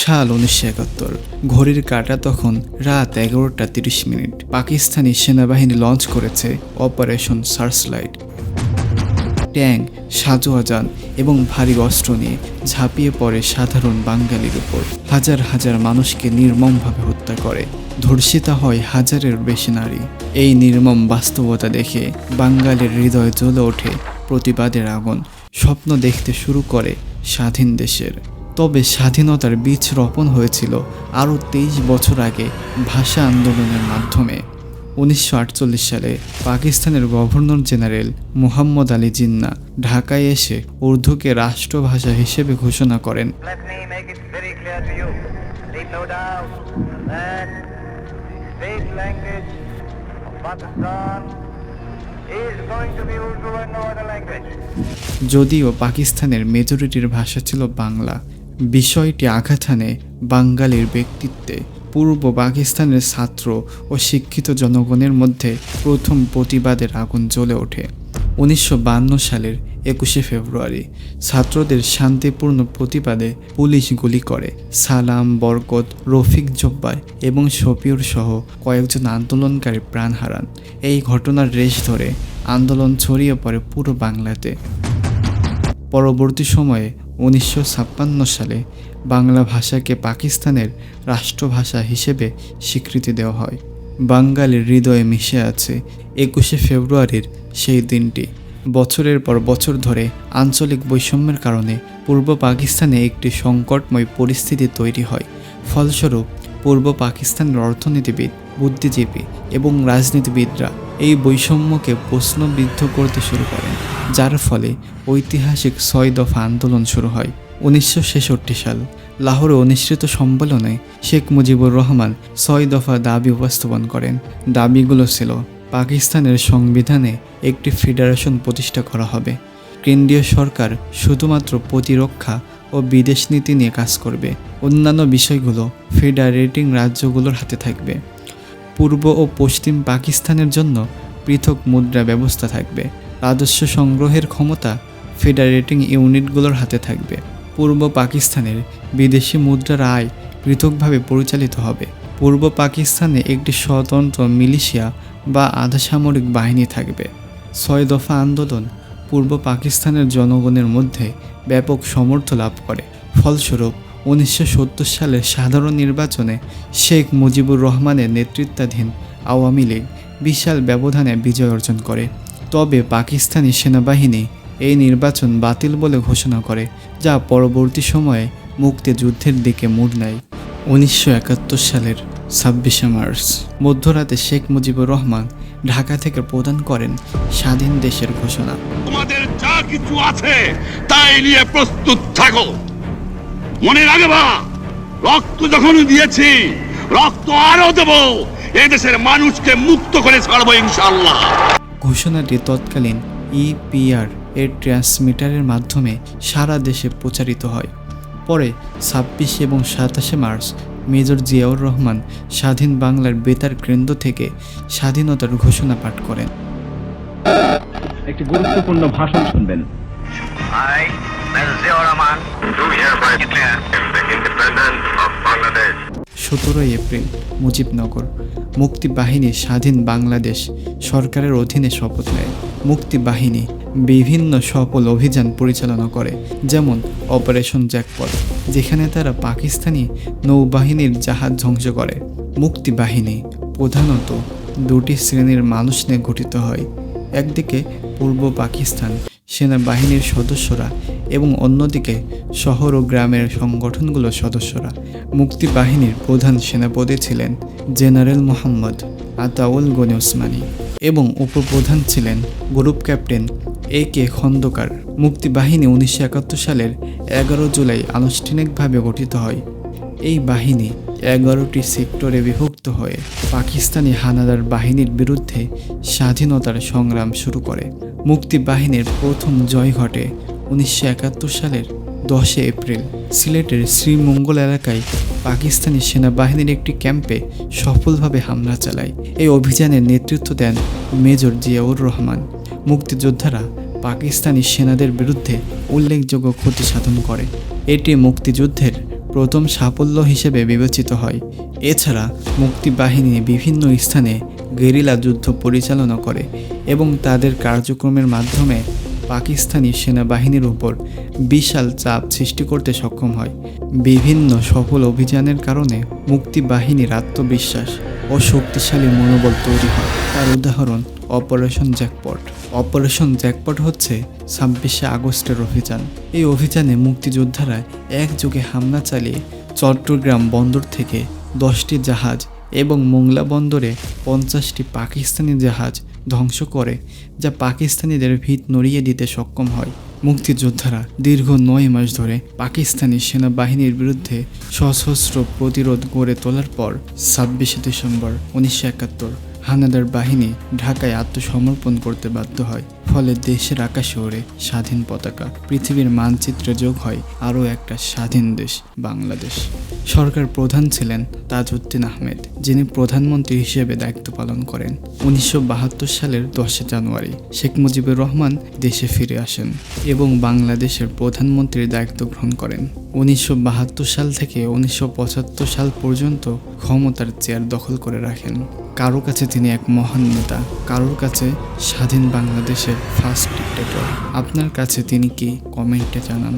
সাল উনিশশো একাত্তর। ঘড়ির কাঁটা তখন রাত এগারোটা তিরিশ মিনিট। পাকিস্তানি সেনাবাহিনী লঞ্চ করেছে অপারেশন সার্চলাইট। ট্যাঙ্ক সাজোয়াজান এবং ভারী অস্ত্র নিয়ে ঝাঁপিয়ে পড়ে সাধারণ বাঙালির উপর। হাজার হাজার মানুষকে নির্মমভাবে হত্যা করে। ধর্ষিতা হয় হাজারের বেশি নারী। এই নির্মম বাস্তবতা দেখে বাঙালির হৃদয় জ্বলে ওঠে প্রতিবাদের আগুন। স্বপ্ন দেখতে শুরু করে স্বাধীন দেশের। তবে স্বাধীনতার বীজ রোপণ হয়েছিল আরও তেইশ বছর আগে ভাষা আন্দোলনের মাধ্যমে উনিশশো আটচল্লিশ সালে পাকিস্তানের গভর্নর জেনারেল মুহাম্মদ আলী জিন্না ঢাকায় এসে উর্দুকে রাষ্ট্রভাষা হিসেবে ঘোষণা করেন. যদিও পাকিস্তানের মেজরিটির ভাষা ছিল বাংলা বিষয়টি আঘাত হানে বাঙালির ব্যক্তিত্বে। পূর্ব পাকিস্তানের ছাত্র ও শিক্ষিত জনগণের মধ্যে প্রথম প্রতিবাদের আগুন জ্বলে ওঠে। উনিশশো সালের একুশে ফেব্রুয়ারি, ছাত্রদের শান্তিপূর্ণ প্রতিবাদে পুলিশ গুলি করে। সালাম, বরকত, রফিক জব্বার এবং শফিউর সহ কয়েকজন আন্দোলনকারী প্রাণ হারান। এই ঘটনার রেশ ধরে আন্দোলন ছড়িয়ে পড়ে পুরো বাংলাতে। পরবর্তী সময়ে উনিশশো ছাপ্পান্ন সালে বাংলা ভাষাকে পাকিস্তানের রাষ্ট্রভাষা হিসেবে স্বীকৃতি দেওয়া হয়। বাঙালির হৃদয়ে মিশে আছে একুশে ফেব্রুয়ারির সেই দিনটি। বছরের পর বছর ধরে আঞ্চলিক বৈষম্যের কারণে পূর্ব পাকিস্তানে একটি সংকটময় পরিস্থিতি তৈরি হয়। ফলস্বরূপ, পূর্ব পাকিস্তানের অর্থনীতিবিদ, বুদ্ধিজীবী এবং রাজনীতিবিদরা এই বৈষম্যকে প্রশ্নবিদ্ধ করতে শুরু করেন, যার ফলে ঐতিহাসিক ছয় দফা আন্দোলন শুরু হয়। উনিশশো ছেষট্টি সাল, লাহোরে অনুষ্ঠিত সম্মেলনে শেখ মুজিবুর রহমান ছয় দফা দাবি উপস্থাপন করেন। দাবিগুলো ছিল, পাকিস্তানের সংবিধানে একটি ফেডারেশন প্রতিষ্ঠা করা হবে। কেন্দ্রীয় সরকার শুধুমাত্র প্রতিরক্ষা ও বিদেশ নীতি নিয়ে কাজ করবে। অন্যান্য বিষয়গুলো ফেডারেটিং রাজ্যগুলোর হাতে থাকবে। পূর্ব ও পশ্চিম পাকিস্তানের জন্য পৃথক মুদ্রা ব্যবস্থা থাকবে। রাজস্ব সংগ্রহের ক্ষমতা ফেডারেটিং ইউনিটগুলোর হাতে থাকবে। পূর্ব পাকিস্তানের বিদেশি মুদ্রার আয় পৃথকভাবে পরিচালিত হবে। পূর্ব পাকিস্তানে একটি স্বতন্ত্র মিলিশিয়া বা আধা সামরিক বাহিনী থাকবে। ছয় দফা আন্দোলন পূর্ব পাকিস্তানের জনগণের মধ্যে ব্যাপক সমর্থ লাভ করে। ফলস্বরূপ উনিশশো সালের সাধারণ নির্বাচনে শেখ মুজিবুর রহমানের নেতৃত্বাধীন আওয়ামী লীগ বিশাল ব্যবধানে বিজয় অর্জন করে। তবে পাকিস্তানি সেনাবাহিনী এই নির্বাচন বাতিল বলে ঘোষণা করে, যা পরবর্তী সময়ে মুক্তিযুদ্ধের দিকে মুড় নেয়। উনিশশো একাত্তর সালের ছাব্বিশে মার্চ, মধ্যরাতে শেখ মুজিবুর রহমান ঢাকা থেকে প্রদান করেন স্বাধীন দেশের ঘোষণা। তোমাদের যা কিছু আছে, তাই নিয়ে প্রস্তুত থাকো। মনে রাখে রাখবা রক্ত যখন দিয়েছি রক্ত আরও দেব এদেশের মানুষকে মুক্ত করে ছাড়বো ইনশাল্লাহ ঘোষণাটি তৎকালীন ইপিআর এর ট্রান্সমিটারের মাধ্যমে সারা দেশে প্রচারিত হয়। পরে ছাব্বিশে এবং সাতাশে মার্চ মেজর জিয়াউর রহমান স্বাধীন বাংলার বেতার কেন্দ্র থেকে স্বাধীনতার ঘোষণা পাঠ করেন। একটি গুরুত্বপূর্ণ ভাষণ শুনবেন। সতেরোই এপ্রিল মুজিবনগর। মুক্তি বাহিনী স্বাধীন বাংলাদেশ সরকারের অধীনে শপথ নেয়। মুক্তি বাহিনী বিভিন্ন সফল অভিযান পরিচালনা করে যেমন অপারেশন জ্যাকপট যেখানে তারা পাকিস্তানি নৌবাহিনীর জাহাজ ধ্বংস করে। মুক্তি বাহিনী প্রধানত দুটি শ্রেণির মানুষ নিয়ে গঠিত হয় একদিকে পূর্ব পাকিস্তান সেনাবাহিনীর সদস্যরা এবং অন্যদিকে শহর ও গ্রামের সংগঠনগুলোর সদস্যরা মুক্তি বাহিনীর প্রধান সেনাপতি ছিলেন জেনারেল মোহাম্মদ আতাউল গনি ওসমানী এবং উপপ্রধান ছিলেন group captain A K Khandakar. Mukti Bahini উনিশশো একাত্তর সালের এগারো জুলাই আনুষ্ঠানিকভাবে গঠিত হয়। এই বাহিনী এগারোটি সেক্টরে বিভক্ত হয়ে পাকিস্তানি হানাদার বাহিনীর বিরুদ্ধে স্বাধীনতার সংগ্রাম শুরু করে। মুক্তি বাহিনীর প্রথম জয় ঘটে উনিশশো একাত্তর সালের দশে এপ্রিল। সিলেটের শ্রীমঙ্গল এলাকায় পাকিস্তানি সেনাবাহিনীর একটি ক্যাম্পে সফলভাবে হামলা চালায়। এই অভিযানের নেতৃত্ব দেন মেজর জিয়াউর রহমান। মুক্তিযোদ্ধারা পাকিস্তানি সেনাদের বিরুদ্ধে উল্লেখযোগ্য ক্ষতি সাধন করে। এটি মুক্তিযুদ্ধের প্রথম সাফল্য হিসেবে বিবেচিত হয়। এছাড়া মুক্তিবাহিনী বিভিন্ন স্থানে গেরিলা যুদ্ধ পরিচালনা করে এবং তাদের কার্যক্রমের মাধ্যমে পাকিস্তানি সেনাবাহিনীর উপর বিশাল চাপ সৃষ্টি করতে সক্ষম হয়। বিভিন্ন সফল অভিযানের কারণে মুক্তিবাহিনীর আত্মবিশ্বাস ও শক্তিশালী মনোবল তৈরি হয়। তার উদাহরণ, অপারেশন জ্যাকপট। অপারেশন জ্যাকপট হচ্ছে ছাব্বিশে আগস্টের অভিযান। এই অভিযানে মুক্তিযোদ্ধারা একযোগে হামলা চালিয়ে চট্টগ্রাম বন্দর থেকে দশটি জাহাজ এবং মোংলা বন্দরে পঞ্চাশটি পাকিস্তানি জাহাজ ধ্বংস করে, যা পাকিস্তানিদের ভিত নড়িয়ে দিতে সক্ষম হয়। মুক্তিযোদ্ধারা দীর্ঘ নয় মাস ধরে পাকিস্তানি সেনাবাহিনীর বিরুদ্ধে সশস্ত্র প্রতিরোধ গড়ে তোলার পর ছাব্বিশে ডিসেম্বর উনিশশো একাত্তর হানাদার বাহিনী ঢাকায় আত্মসমর্পণ করতে বাধ্য হয়। ফলে দেশের আকাশে ওড়ে স্বাধীন পতাকা। পৃথিবীর মানচিত্রে যোগ হয় আরও একটা স্বাধীন দেশ, বাংলাদেশ। সরকার প্রধান ছিলেন তাজউদ্দিন আহমেদ, যিনি প্রধানমন্ত্রী হিসেবে দায়িত্ব পালন করেন। উনিশশো বাহাত্তর সালের দশে জানুয়ারি, শেখ মুজিবুর রহমান দেশে ফিরে আসেন এবং বাংলাদেশের প্রধানমন্ত্রীর দায়িত্ব গ্রহণ করেন। উনিশশো বাহাত্তর সাল থেকে উনিশশো পঁচাত্তর সাল পর্যন্ত ক্ষমতার চেয়ার দখল করে রাখেন। কারও কাছে তিনি এক মহান নেতা, কারোর কাছে স্বাধীন বাংলাদেশের ফার্স্ট ডিক্টেটর আপনার কাছে তিনি কি কমেন্টে জানান?